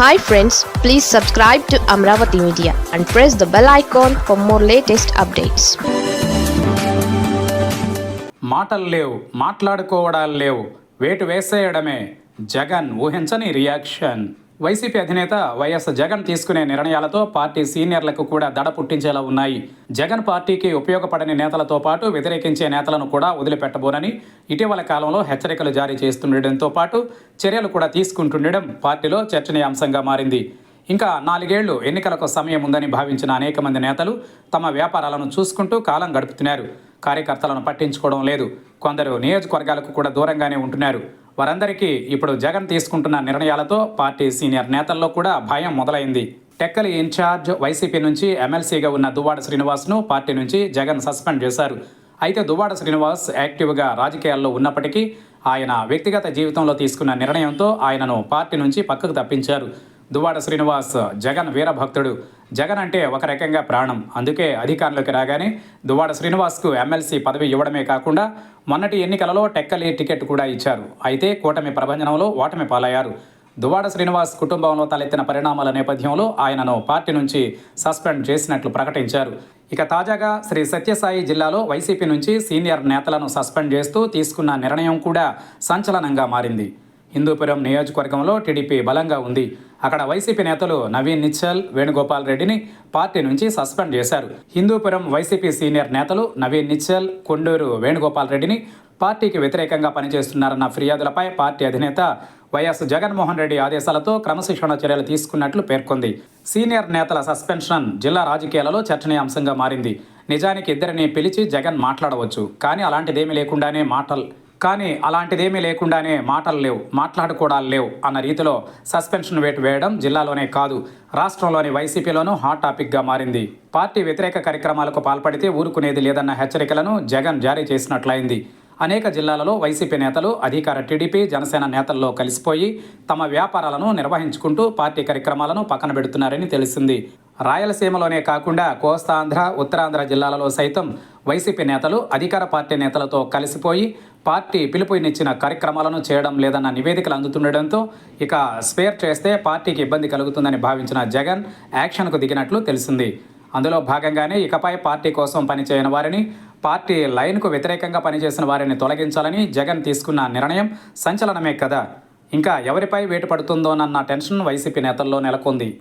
Hi friends please subscribe to Amaravati media and press the bell icon for more latest updates మాటలు లేవు మాట్లాడుకోవడాలు లేవు వేటు వేసేయడమే జగన్ ఊహించని రియాక్షన్ వైసీపీ అధినేత వైఎస్ జగన్ తీసుకునే నిర్ణయాలతో పార్టీ సీనియర్లకు కూడా దడ పుట్టించేలా ఉన్నాయి. జగన్ పార్టీకి ఉపయోగపడని నేతలతో పాటు వ్యతిరేకించే నేతలను కూడా వదిలిపెట్టబోనని ఇటీవల కాలంలో హెచ్చరికలు జారీ చేస్తుండటంతో పాటు చర్యలు కూడా తీసుకుంటుండడం పార్టీలో చర్చనీయాంశంగా మారింది. ఇంకా నాలుగేళ్ళు ఎన్నికలకు సమయం ఉందని భావించిన అనేక మంది నేతలు తమ వ్యాపారాలను చూసుకుంటూ కాలం గడుపుతున్నారు. కార్యకర్తలను పట్టించుకోవడం లేదు. కొందరు నియోజకవర్గాలకు కూడా దూరంగానే ఉంటున్నారు. వారందరికీ ఇప్పుడు జగన్ తీసుకుంటున్న నిర్ణయాలతో పార్టీ సీనియర్ నేతల్లో కూడా భయం మొదలైంది. టెక్కలి ఇన్ఛార్జ్ వైసీపీ నుంచి ఎమ్మెల్సీగా ఉన్న దువ్వాడ శ్రీనివాస్ను పార్టీ నుంచి జగన్ సస్పెండ్ చేశారు. అయితే దువ్వాడ శ్రీనివాస్ యాక్టివ్గా రాజకీయాల్లో ఉన్నప్పటికీ ఆయన వ్యక్తిగత జీవితంలో తీసుకున్న నిర్ణయంతో ఆయనను పార్టీ నుంచి పక్కకు తప్పించారు. దువ్వాడ శ్రీనివాస్ జగన్ వీరభక్తుడు. జగన్ అంటే ఒక రకంగా ప్రాణం. అందుకే అధికారంలోకి రాగానే దువ్వాడ శ్రీనివాస్కు ఎమ్మెల్సీ పదవి ఇవ్వడమే కాకుండా మొన్నటి ఎన్నికలలో టెక్కలి టికెట్ కూడా ఇచ్చారు. అయితే కూటమి ప్రభంజనంలో ఓటమి పాలయ్యారు. దువ్వాడ శ్రీనివాస్ కుటుంబంలో తలెత్తిన పరిణామాల నేపథ్యంలో ఆయనను పార్టీ నుంచి సస్పెండ్ చేసినట్లు ప్రకటించారు. ఇక తాజాగా శ్రీ సత్యసాయి జిల్లాలో వైసీపీ నుంచి సీనియర్ నేతలను సస్పెండ్ చేస్తూ తీసుకున్న నిర్ణయం కూడా సంచలనంగా మారింది. హిందూపురం నియోజకవర్గంలో టీడీపీ బలంగా ఉంది. అక్కడ వైసీపీ నేతలు నవీన్ నిచ్చల్ వేణుగోపాల్ రెడ్డిని పార్టీ నుంచి సస్పెండ్ చేశారు. హిందూపురం వైసీపీ సీనియర్ నేతలు నవీన్ నిచ్చల్ కొండూరు వేణుగోపాల్ రెడ్డిని పార్టీకి వ్యతిరేకంగా పనిచేస్తున్నారన్న ఫిర్యాదులపై పార్టీ అధినేత వైఎస్ జగన్మోహన్ రెడ్డి ఆదేశాలతో క్రమశిక్షణ చర్యలు తీసుకున్నట్లు పేర్కొంది. సీనియర్ నేతల సస్పెన్షన్ జిల్లా రాజకీయాలలో చర్చనీయాంశంగా మారింది. నిజానికి ఇద్దరిని పిలిచి జగన్ మాట్లాడవచ్చు. కానీ అలాంటిదేమీ లేకుండానే మాటలు కానీ అలాంటిదేమీ లేకుండానే మాటలు లేవు మాట్లాడుకోవడాలు లేవు అన్న రీతిలో సస్పెన్షన్ వేటు వేయడం జిల్లాలోనే కాదు రాష్ట్రంలోని వైసీపీలోనూ హాట్ టాపిక్గా మారింది. పార్టీ వ్యతిరేక కార్యక్రమాలకు పాల్పడితే ఊరుకునేది లేదన్న హెచ్చరికలను జగన్ జారీ చేసినట్లయింది. అనేక జిల్లాలలో వైసీపీ నేతలు అధికార టీడీపీ జనసేన నేతల్లో కలిసిపోయి తమ వ్యాపారాలను నిర్వహించుకుంటూ పార్టీ కార్యక్రమాలను పక్కన పెడుతున్నారని తెలిసింది. రాయలసీమలోనే కాకుండా కోస్తాంధ్ర ఉత్తరాంధ్ర జిల్లాలలో సైతం వైసీపీ నేతలు అధికార పార్టీ నేతలతో కలిసిపోయి పార్టీ పిలుపునిచ్చిన కార్యక్రమాలను చేయడం లేదన్న నివేదికలు అందుతుండడంతో ఇక స్పేర్ చేస్తే పార్టీకి ఇబ్బంది కలుగుతుందని భావించిన జగన్ యాక్షన్కు దిగినట్లు తెలిసింది. అందులో భాగంగానే ఇకపై పార్టీ కోసం పనిచేయని వారిని పార్టీ లైన్కు వ్యతిరేకంగా పనిచేసిన వారిని తొలగించాలని జగన్ తీసుకున్న నిర్ణయం సంచలనమే కదా. ఇంకా ఎవరిపై వేటు పడుతుందోనన్న టెన్షన్ వైసీపీ నేతల్లో నెలకొంది.